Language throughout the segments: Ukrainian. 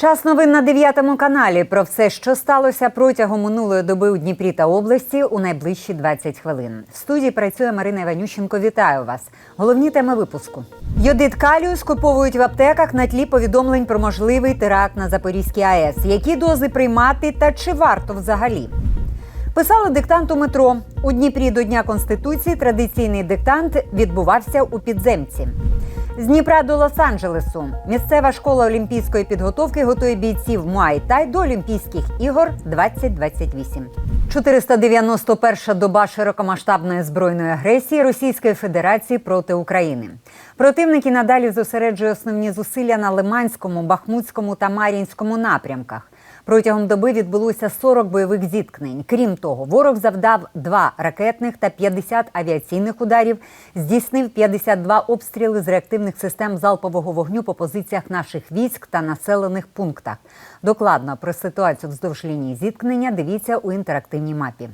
Час новин на 9 каналі. Про все, що сталося протягом минулої доби у Дніпрі та області у найближчі 20 хвилин. В студії працює Марина Іванющенко. Вітаю вас. Головні теми випуску. Йодит калію скуповують в аптеках на тлі повідомлень про можливий теракт на Запорізькій АЕС. Які дози приймати та чи варто взагалі? Писали диктант у метро. У Дніпрі до Дня Конституції традиційний диктант відбувався у підземці. З Дніпра до Лос-Анджелесу місцева школа олімпійської підготовки готує бійців Муай-Тай до Олімпійських ігор 2028. 491 доба широкомасштабної збройної агресії Російської Федерації проти України. Противники надалі зосереджує основні зусилля на Лиманському, Бахмутському та Мар'їнському напрямках. Протягом доби відбулося 40 бойових зіткнень. Крім того, ворог завдав два ракетних та 50 авіаційних ударів, здійснив 52 обстріли з реактивних систем залпового вогню по позиціях наших військ та населених пунктах. Докладно про ситуацію вздовж лінії зіткнення дивіться у інтерактивній мапі.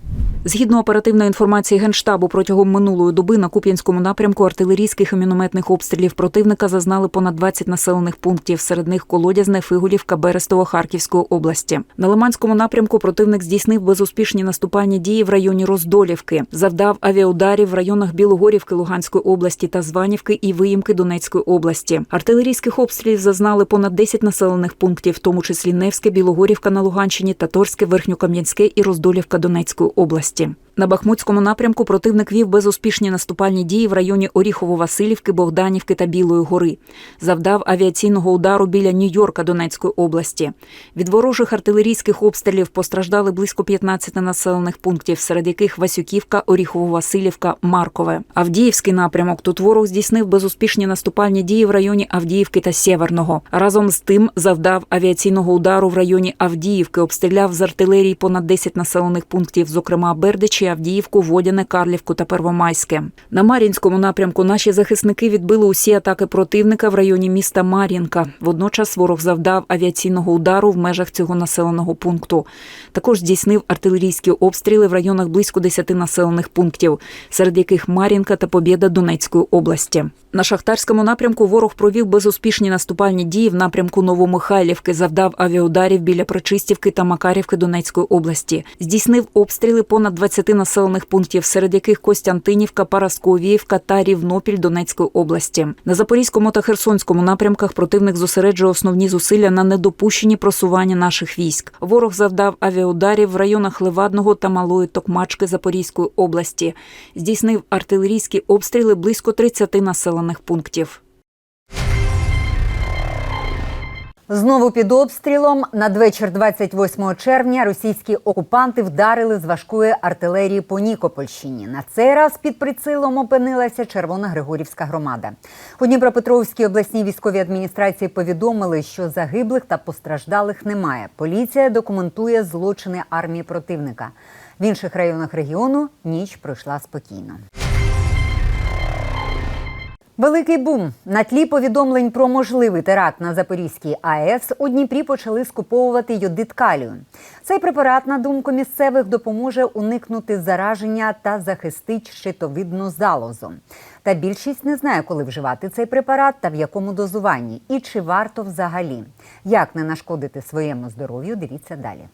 Згідно оперативної інформації Генштабу, протягом минулої доби на Куп'янському напрямку артилерійських і мінометних обстрілів противника зазнали понад 20 населених пунктів. Серед них Колодязне, Фигулівка, Берестово, Харківської області. На Лиманському напрямку противник здійснив безуспішні наступальні дії в районі Роздолівки, завдав авіаударів в районах Білогорівки Луганської області та Званівки і Виїмки Донецької області. Артилерійських обстрілів зазнали понад 10 населених пунктів, в тому числі Невське, Білогорівка на Луганщині, Таторське, Верхньокам'янське і Роздолівка Донецької області. На Бахмутському напрямку противник вів безуспішні наступальні дії в районі Оріхово-Василівки, Богданівки та Білої гори. Завдав авіаційного удару біля Нью-Йорка Донецької області. Від ворожих артилерійських обстрілів постраждали близько 15 населених пунктів, серед яких Васюківка, Оріхово-Василівка, Маркове. Авдіївський напрямок тут ворог здійснив безуспішні наступальні дії в районі Авдіївки та Сєверного. Разом з тим завдав авіаційного удару в районі Авдіївки, обстріляв з артилерії понад 10 населених пунктів, зокрема Бердичі, Авдіївку, Водяне, Карлівку та Первомайське. На Мар'їнському напрямку наші захисники відбили усі атаки противника в районі міста Мар'їнка. Водночас ворог завдав авіаційного удару в межах цього населеного пункту. Також здійснив артилерійські обстріли в районах близько 10 населених пунктів, серед яких Мар'їнка та Побєда Донецької області. На шахтарському напрямку ворог провів безуспішні наступальні дії в напрямку Новомихайлівки, завдав авіаударів біля Причистівки та Макарівки Донецької області. Здійснив обстріли понад 20 населених пунктів, серед яких Костянтинівка, Парасковіївка та Рівнопіль Донецької області. На Запорізькому та Херсонському напрямках противник зосереджує основні зусилля на недопущенні просування наших військ. Ворог завдав авіаударів в районах Левадного та Малої Токмачки Запорізької області. Здійснив артилерійські обстріли близько 30 населених пунктів. Знову під обстрілом надвечір 28 червня російські окупанти вдарили з важкої артилерії по Нікопольщині. На цей раз під прицілом опинилася Червона Григорівська громада. У Дніпропетровській обласній військовій адміністрації повідомили, що загиблих та постраждалих немає. Поліція документує злочини армії противника. В інших районах регіону ніч пройшла спокійно. Великий бум на тлі повідомлень про можливий теракт на Запорізькій АЕС у Дніпрі почали скуповувати йодит калію. Цей препарат, на думку місцевих, допоможе уникнути зараження та захистить щитовидну залозу. Та більшість не знає, коли вживати цей препарат та в якому дозуванні, і чи варто взагалі. Як не нашкодити своєму здоров'ю, дивіться далі.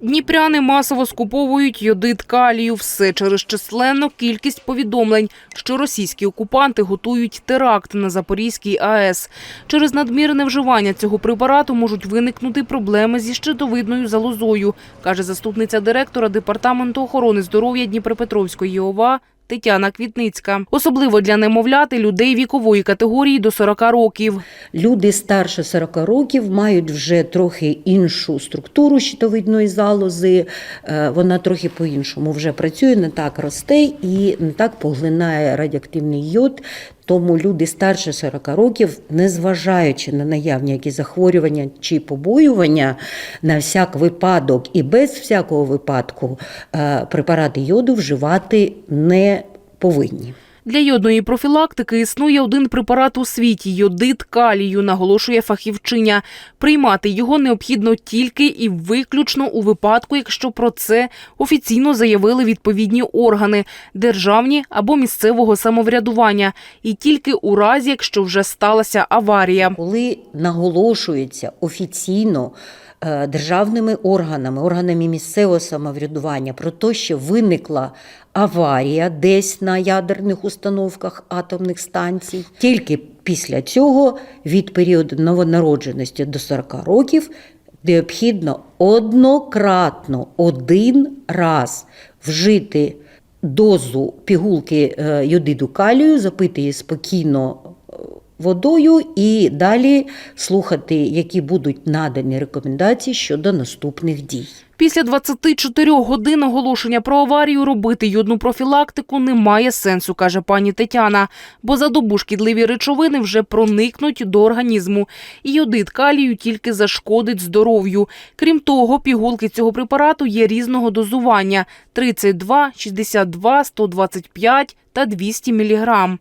Дніпряни масово скуповують йодит калію. Все через численну кількість повідомлень, що російські окупанти готують теракт на Запорізькій АЕС. Через надмірне вживання цього препарату можуть виникнути проблеми зі щитовидною залозою, каже заступниця директора департаменту охорони здоров'я Дніпропетровської ОВА Тетяна Квітницька. Особливо для немовляти людей вікової категорії до 40 років. Люди старше 40 років мають вже трохи іншу структуру щитовидної залози. Е, Вона трохи по-іншому вже працює, не так росте і не так поглинає радіоактивний йод. Тому люди старше 40 років, незважаючи на наявні якісь захворювання чи побоювання, на всяк випадок і без всякого випадку е, препарати йоду вживати не повинні. Для йодної профілактики існує один препарат у світі йодид калію, наголошує фахівчиня. Приймати його необхідно тільки і виключно у випадку, якщо про це офіційно заявили відповідні органи державні або місцевого самоврядування, і тільки у разі, якщо вже сталася аварія. Коли наголошується офіційно державними органами, органами місцевого самоврядування про те, що виникла аварія десь на ядерних установках атомних станцій, тільки після цього від періоду новонародженості до 40 років необхідно однократно один раз вжити дозу пігулки е, йодиду калію, запити її спокійно е, водою і далі слухати, які будуть надані рекомендації щодо наступних дій. Після 24 годин оголошення про аварію робити йодну профілактику немає сенсу, каже пані Тетяна, бо за добу шкідливі речовини вже проникнуть до організму. І йодид калію тільки зашкодить здоров'ю. Крім того, пігулки цього препарату є різного дозування – 32, 62, 125 та 200 мг.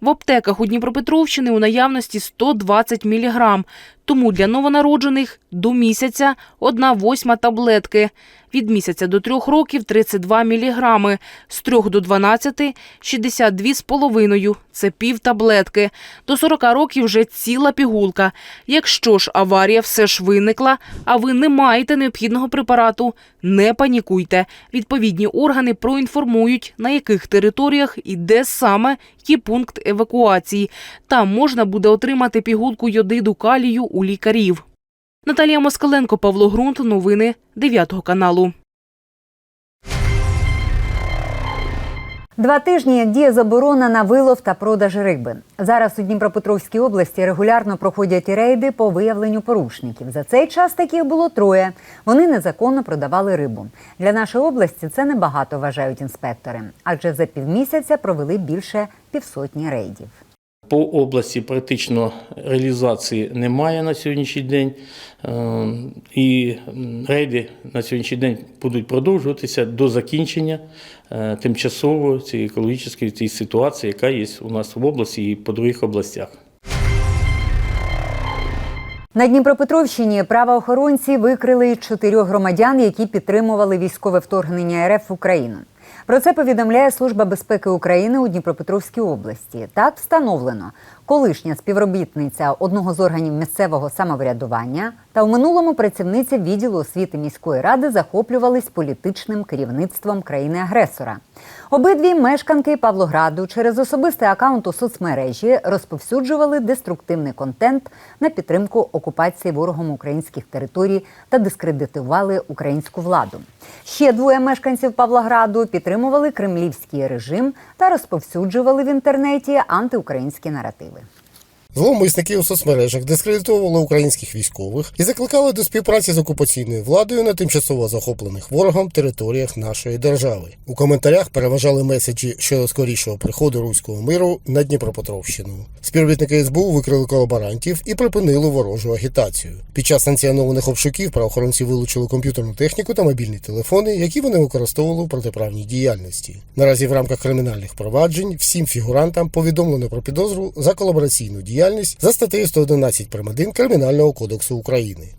В аптеках у Дніпропетровщини у наявності 120 мг, тому для новонароджених до місяця одна восьма таблетки. Від місяця до трьох років 32 мг, з 3 до 12 – 62,5 – це пів таблетки. До 40 років вже ціла пігулка. Якщо ж аварія все ж виникла, а ви не маєте необхідного препарату, не панікуйте. Відповідні органи проінформують, на яких територіях і де саме є пункт евакуації. Там можна буде отримати пігулку йодиду калію у лікарів. Наталія Москаленко, Павло Грунт. Новини 9 каналу. Два тижні як діє заборона на вилов та продаж риби. Зараз у Дніпропетровській області регулярно проходять рейди по виявленню порушників. За цей час таких було троє. Вони незаконно продавали рибу. Для нашої області це небагато вважають інспектори, адже за півмісяця провели більше півсотні рейдів. По області практично реалізації немає на сьогоднішній день, Е, і рейди на сьогоднішній день будуть продовжуватися до закінчення е, тимчасово цієї екологічної цієї ситуації, яка є у нас в області і по других областях. На Дніпропетровщині правоохоронці викрили чотирьох громадян, які підтримували військове вторгнення РФ в Україну. Про це повідомляє Служба безпеки України у Дніпропетровській області. Так встановлено, колишня співробітниця одного з органів місцевого самоврядування та у минулому працівниця відділу освіти міської ради захоплювались політичним керівництвом країни-агресора. Обидві мешканки Павлограду через особистий акаунт у соцмережі розповсюджували деструктивний контент на підтримку окупації ворогом українських територій та дискредитували українську владу. Ще двоє мешканців Павлограду підтримували кремлівський режим та розповсюджували в інтернеті антиукраїнські наративи. Зловмисники у соцмережах дискредитовували українських військових і закликали до співпраці з окупаційною владою на тимчасово захоплених ворогом територіях нашої держави. У коментарях переважали меседжі щодо скорішого приходу руського миру на Дніпропетровщину. Співробітники СБУ викрили колаборантів і припинили ворожу агітацію. Під час санкціонованих обшуків правоохоронці вилучили комп'ютерну техніку та мобільні телефони, які вони використовували у протиправній діяльності. Наразі в рамках кримінальних проваджень всім фігурантам повідомлено про підозру за колабораційну діяльність за статтею 111 прим. 1 Кримінального кодексу України.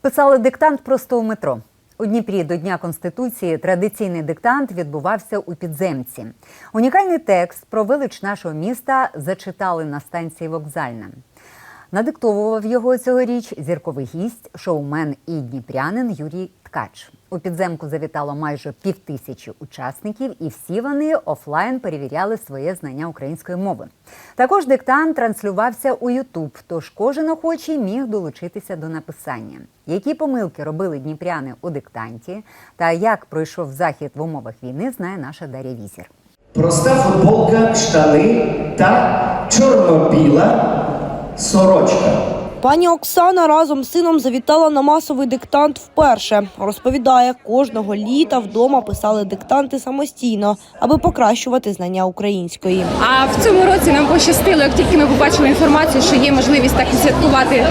Писали диктант просто у метро. У Дніпрі до Дня Конституції традиційний диктант відбувався у підземці. Унікальний текст про велич нашого міста зачитали на станції вокзальна. Надиктовував його цьогоріч зірковий гість, шоумен і дніпрянин Юрій Ткач. У підземку завітало майже півтисячі учасників, і всі вони офлайн перевіряли своє знання української мови. Також диктант транслювався у Ютуб, тож кожен охочий міг долучитися до написання. Які помилки робили дніпряни у диктанті, та як пройшов захід в умовах війни, знає наша Дар'я Візір. Проста футболка, штани та чорно-біла сорочка. Пані Оксана разом з сином завітала на масовий диктант вперше. Розповідає, кожного літа вдома писали диктанти самостійно, аби покращувати знання української. А в цьому році нам пощастило, як тільки ми побачили інформацію, що є можливість так святкувати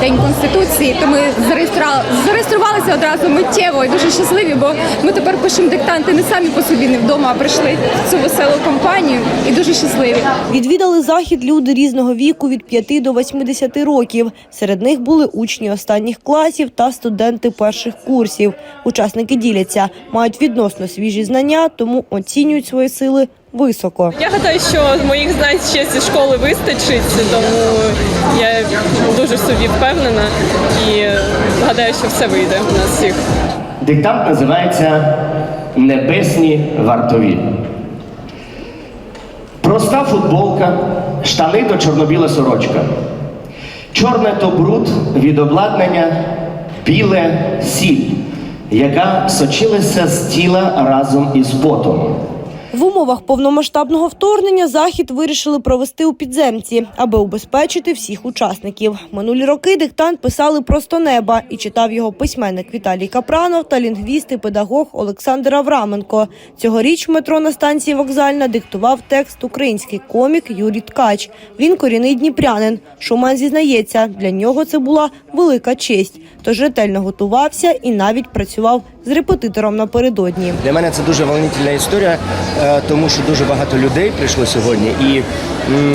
День Конституції, то ми зареєстрували, зареєструвалися одразу миттєво і дуже щасливі, бо ми тепер пишемо диктанти не самі по собі, не вдома, а прийшли в цю веселу компанію і дуже щасливі. Відвідали захід люди різного віку від 5 до 80 років. Серед них були учні останніх класів та студенти перших курсів. Учасники діляться, мають відносно свіжі знання, тому оцінюють свої сили високо. Я гадаю, що моїх знань ще зі школи вистачить, тому я дуже в собі впевнена і гадаю, що все вийде у нас всіх. Диктант називається Небесні вартові. Проста футболка, штани до чорнобіла сорочка. Чорне то бруд від обладнання, біле сіль, яка сочилася з тіла разом із потом. В умовах повномасштабного вторгнення захід вирішили провести у підземці, аби убезпечити всіх учасників. Минулі роки диктант писали просто неба і читав його письменник Віталій Капранов та лінгвіст і педагог Олександр Авраменко. Цьогоріч метро на станції вокзальна диктував текст український комік Юрій Ткач. Він корінний дніпрянин. Шуман зізнається, для нього це була велика честь. Тож ретельно готувався і навіть працював з репетитором напередодні. Для мене це дуже волнительна історія, е, тому що дуже багато людей прийшло сьогодні. І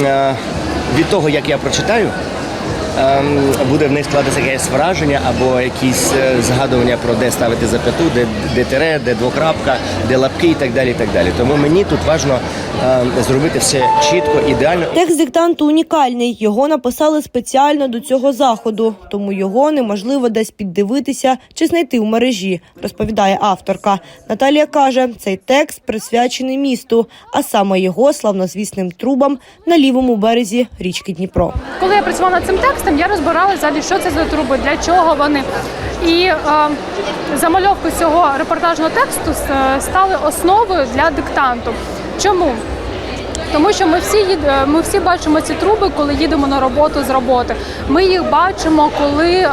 е, від того, як я прочитаю, буде в них складатися якесь враження або якісь е, згадування про де ставити зап'яту, де, де тире, де двокрапка, де лапки і так далі. І так далі. Тому мені тут важливо зробити все чітко, ідеально. Текст диктанту унікальний. Його написали спеціально до цього заходу, тому його неможливо десь піддивитися чи знайти в мережі, розповідає авторка. Наталія каже, цей текст присвячений місту, а саме його славнозвісним трубам на лівому березі річки Дніпро. Коли я працювала над цим текстом, я розбирала взагалі, що це за труби, для чого вони. І е, замальовки цього репортажного тексту стали основою для диктанту. Чому? Тому що ми всі е, ми всі бачимо ці труби, коли їдемо на роботу з роботи. Ми їх бачимо, коли е,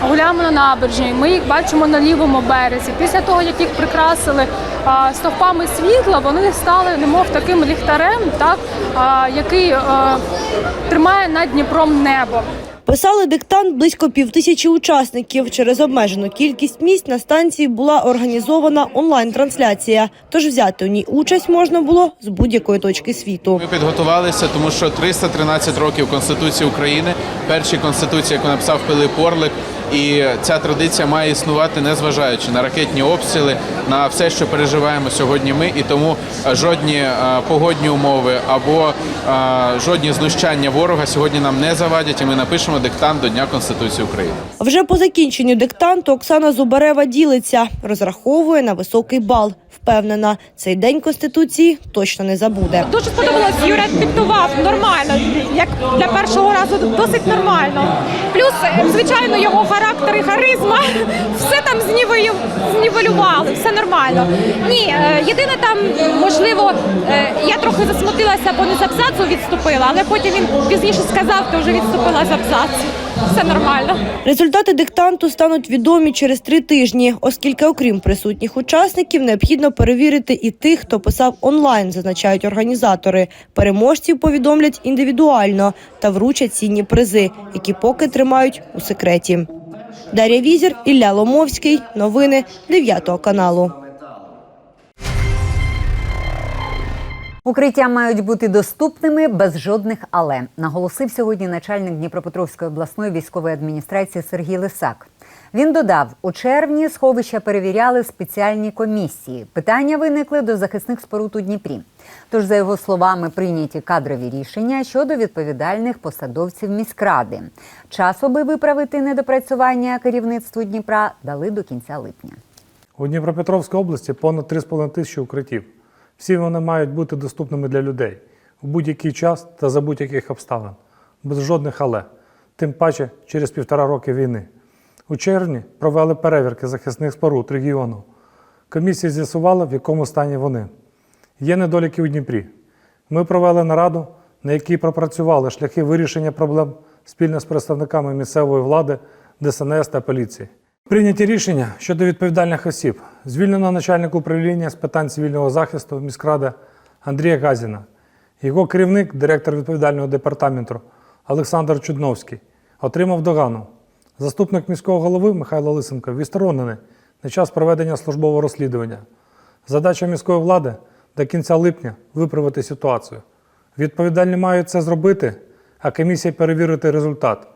гуляємо на набережні. Ми їх бачимо на лівому березі. Після того, як їх прикрасили стовпами світла, вони стали немов таким ліхтарем, так який е, тримає над Дніпром небо. Писали диктант близько півтисячі учасників. Через обмежену кількість місць на станції була організована онлайн-трансляція. Тож взяти у ній участь можна було з будь-якої точки світу. Ми підготувалися, тому що 313 років Конституції України, перші конституції, яку написав Пилип Орлик, і ця традиція має існувати, незважаючи на ракетні обстріли, на все, що переживаємо сьогодні. Ми і тому е, жодні е, погодні умови або е, жодні знущання ворога сьогодні нам не завадять. І ми напишемо диктант до Дня Конституції України. Вже по закінченню диктанту Оксана Зубарева ділиться, розраховує на високий бал. Впевнена, цей день конституції точно не забуде. Дуже сподобалось, Юра диктував нормально, як для першого разу досить нормально. Плюс, е, звичайно, його характер і харизма все там знівелю- знівелювали, все нормально. Ні, е, єдине там, можливо, е, я трохи засмутилася, бо не з абзацу відступила, але потім він пізніше сказав, то вже відступила з абзацу. Все нормально. Результати диктанту стануть відомі через три тижні, оскільки, окрім присутніх учасників, необхідно перевірити і тих, хто писав онлайн, зазначають організатори. Переможців повідомлять індивідуально та вручать цінні призи, які поки тримають у секреті. Дар'я Візір, Ілля Ломовський. Новини 9 каналу. Укриття мають бути доступними без жодних але, наголосив сьогодні начальник Дніпропетровської обласної військової адміністрації Сергій Лисак. Він додав, у червні сховища перевіряли спеціальні комісії. Питання виникли до захисних споруд у Дніпрі. Тож, за його словами, прийняті кадрові рішення щодо відповідальних посадовців міськради. Час, аби виправити недопрацювання керівництву Дніпра, дали до кінця липня. У Дніпропетровській області понад 3,5 тисячі укриттів. Всі вони мають бути доступними для людей у будь-який час та за будь-яких обставин, без жодних але, тим паче через півтора роки війни. У червні провели перевірки захисних споруд регіону. Комісія з'ясувала, в якому стані вони. Є недоліки у Дніпрі. Ми провели нараду, на якій пропрацювали шляхи вирішення проблем спільно з представниками місцевої влади, ДСНС та поліції. Прийняті рішення щодо відповідальних осіб. Звільнено начальника управління з питань цивільного захисту міськради Андрія Газіна. Його керівник, директор відповідального департаменту Олександр Чудновський, отримав догану. Заступник міського голови Михайло Лисенко відсторонений на час проведення службового розслідування. Задача міської влади до кінця липня виправити ситуацію. Відповідальні мають це зробити, а комісія перевірити результат.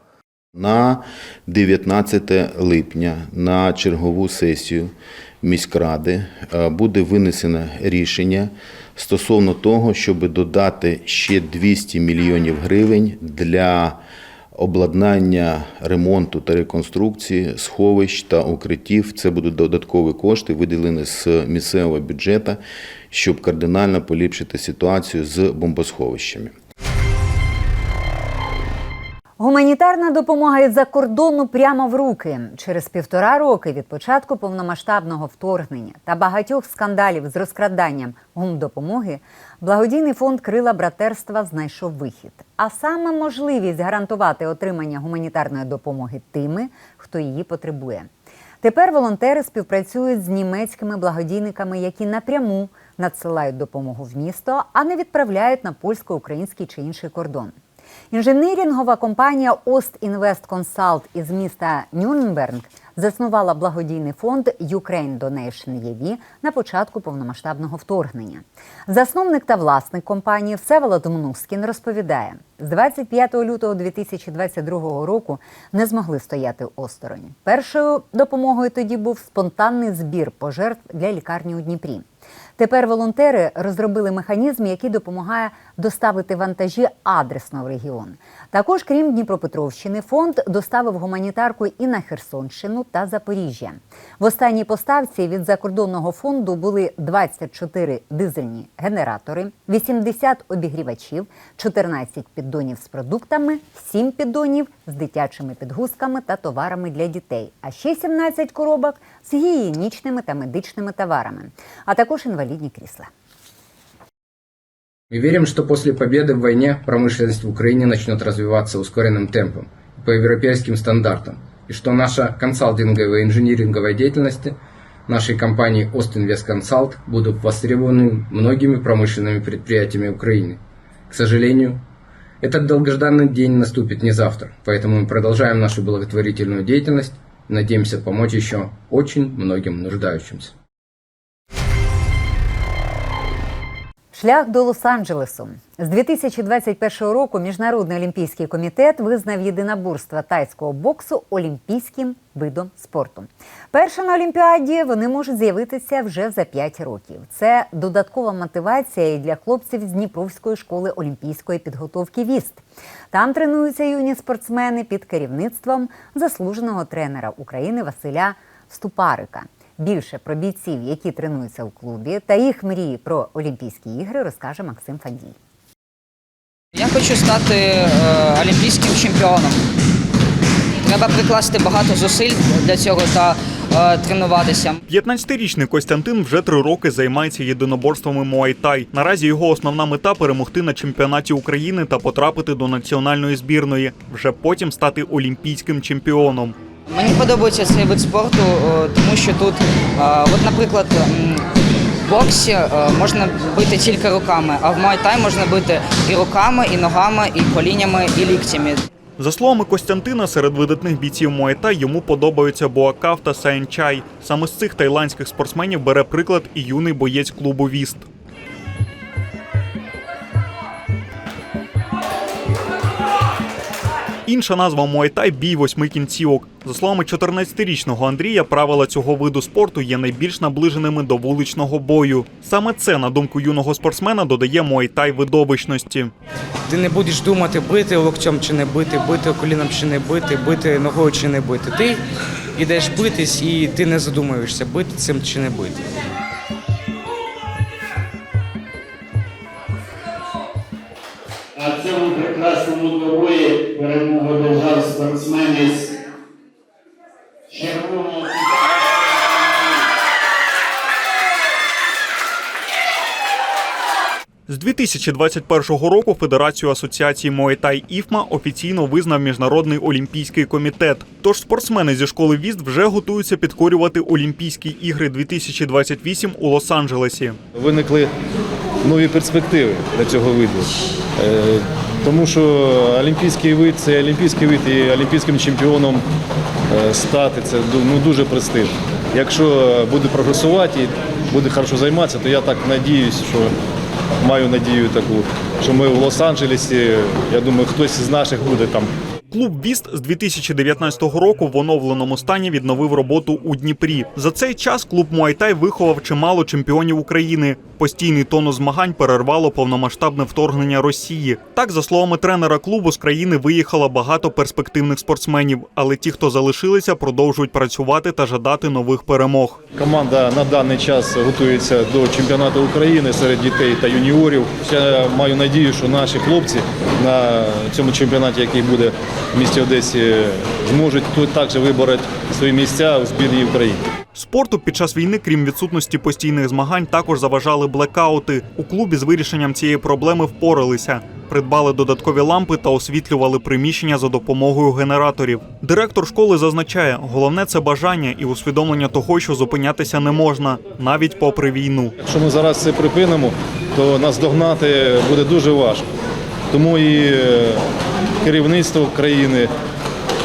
На 19 липня на чергову сесію міськради е, буде винесено рішення стосовно того, щоб додати ще 200 мільйонів гривень для обладнання ремонту та реконструкції сховищ та укриттів. Це будуть додаткові кошти, виділені з місцевого бюджету, щоб кардинально поліпшити ситуацію з бомбосховищами. Гуманітарна допомога із-за кордону прямо в руки. Через півтора роки від початку повномасштабного вторгнення та багатьох скандалів з розкраданням гумдопомоги благодійний фонд Крила братерства знайшов вихід, а саме можливість гарантувати отримання гуманітарної допомоги тими, хто її потребує. Тепер волонтери співпрацюють з німецькими благодійниками, які напряму надсилають допомогу в місто, а не відправляють на польсько-український чи інший кордон. Інженерінгова компанія Ост Інвест Консалт із міста Нюрнберг заснувала благодійний фонд Ukraine Donation EV на початку повномасштабного вторгнення. Засновник та власник компанії Всеволод Мнускін розповідає, з 25 лютого 2022 року не змогли стояти осторонь. Першою допомогою тоді був спонтанний збір пожертв для лікарні у Дніпрі. Тепер волонтери розробили механізм, який допомагає доставити вантажі адресно в регіон. Також, крім Дніпропетровщини, фонд доставив гуманітарку і на Херсонщину та Запоріжжя. В останній поставці від закордонного фонду були 24 дизельні генератори, 80 обігрівачів, 14 піддонів з продуктами, 7 піддонів з дитячими підгузками та товарами для дітей, а ще 17 коробок з гігієнічними та медичними товарами, а також інвалідні крісла. Мы верим, что после победы в войне промышленность в Украине начнет развиваться ускоренным темпом по европейским стандартам, и что наша консалтинговая и инжиниринговая деятельность нашей компании Ostinvest Consult будут востребованы многими промышленными предприятиями Украины. К сожалению, этот долгожданный день наступит не завтра, поэтому мы продолжаем нашу благотворительную деятельность и надеемся помочь еще очень многим нуждающимся. Шлях до Лос-Анджелесу з 2021 року Міжнародний олімпійський комітет визнав єдиноборства тайського боксу олімпійським видом спорту. Перше на Олімпіаді вони можуть з'явитися вже за 5 років. Це додаткова мотивація і для хлопців з Дніпровської школи олімпійської підготовки ВІСТ. Там тренуються юні спортсмени під керівництвом заслуженого тренера України Василя Ступарика. Більше про бійців, які тренуються у клубі, та їх мрії про Олімпійські ігри, розкаже Максим Фандій. Я хочу стати е, олімпійським чемпіоном. Треба прикласти багато зусиль для цього та е, тренуватися. 15-річний Костянтин вже три роки займається єдиноборствами Муайтай. Наразі його основна мета перемогти на чемпіонаті України та потрапити до національної збірної. Вже потім стати олімпійським чемпіоном. Мені подобається цей вид спорту, е, тому що тут, е, от, наприклад, в боксі е, можна бити тільки руками, а в муайтай можна бити і руками, і ногами, і колінями, і ліктями. За словами Костянтина, серед видатних бійців Муайтай йому подобаються Боакав та Саєнчай. Саме з цих тайландських спортсменів бере приклад і юний боєць клубу Віст. Інша назва Муайтай бій восьми кінцівок. За словами 14-річного Андрія, правила цього виду спорту є найбільш наближеними до вуличного бою. Саме це, на думку юного спортсмена, додає Муайтай видовищності. Ти не будеш думати, бити локтем чи не бити, бити коліном чи не бити, бити ногою чи не бити. Ти йдеш битись і ти не задумуєшся, бити цим чи не бити. А в цьому прекрасному двобої перемогу держав спортсмен із червоного. З 2021 року Федерацію асоціації Муайтай ІФМА офіційно визнав Міжнародний олімпійський комітет. Тож спортсмени зі школи віст вже готуються підкорювати Олімпійські ігри 2028 у Лос-Анджелесі. Виникли нові перспективи для цього виду. Тому що олімпійський вид це олімпійський вид і олімпійським чемпіоном е, стати це ну, дуже престижно. Якщо буде прогресувати і буде хорошо займатися, то я так надіюсь, що маю надію таку, що ми в Лос-Анджелесі, я думаю, хтось із наших буде там Клуб Віст з 2019 року в оновленому стані відновив роботу у Дніпрі. За цей час клуб Муайтай виховав чимало чемпіонів України. Постійний тонус змагань перервало повномасштабне вторгнення Росії. Так, за словами тренера клубу, з країни виїхало багато перспективних спортсменів, але ті, хто залишилися, продовжують працювати та жадати нових перемог. Команда на даний час готується до чемпіонату України серед дітей та юніорів. Я маю надію, що наші хлопці на цьому чемпіонаті, який буде в місті Одесі, зможуть тут також вибороти свої місця у збірній України. Спорту під час війни, крім відсутності постійних змагань, також заважали блекаути. У клубі з вирішенням цієї проблеми впоралися. Придбали додаткові лампи та освітлювали приміщення за допомогою генераторів. Директор школи зазначає, головне це бажання і усвідомлення того, що зупинятися не можна, навіть попри війну. Якщо ми зараз це припинимо, то нас догнати буде дуже важко. Тому і е, керівництво країни,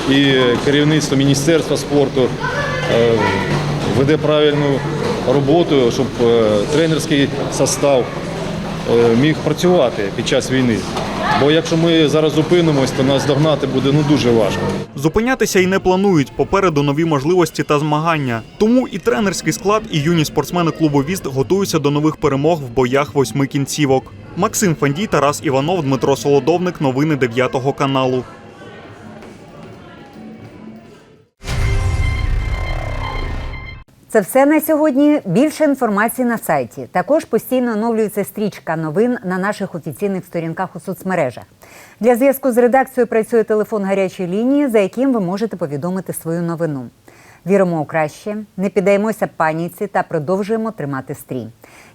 і керівництво Міністерства спорту е, веде правильну роботу, щоб е, тренерський состав міг працювати під час війни. Бо якщо ми зараз зупинимось, то нас догнати буде ну дуже важко. Зупинятися й не планують. Попереду нові можливості та змагання. Тому і тренерський склад, і юні спортсмени клубу Віст готуються до нових перемог в боях восьми кінцівок. Максим Фандій, Тарас Іванов, Дмитро Солодовник. Новини 9 каналу. Це все на сьогодні. Більше інформації на сайті. Також постійно оновлюється стрічка новин на наших офіційних сторінках у соцмережах. Для зв'язку з редакцією працює телефон гарячої лінії, за яким ви можете повідомити свою новину. Віримо у краще, не піддаємося паніці та продовжуємо тримати стрій.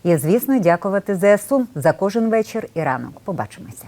І, звісно, дякувати ЗСУ за кожен вечір і ранок. Побачимося.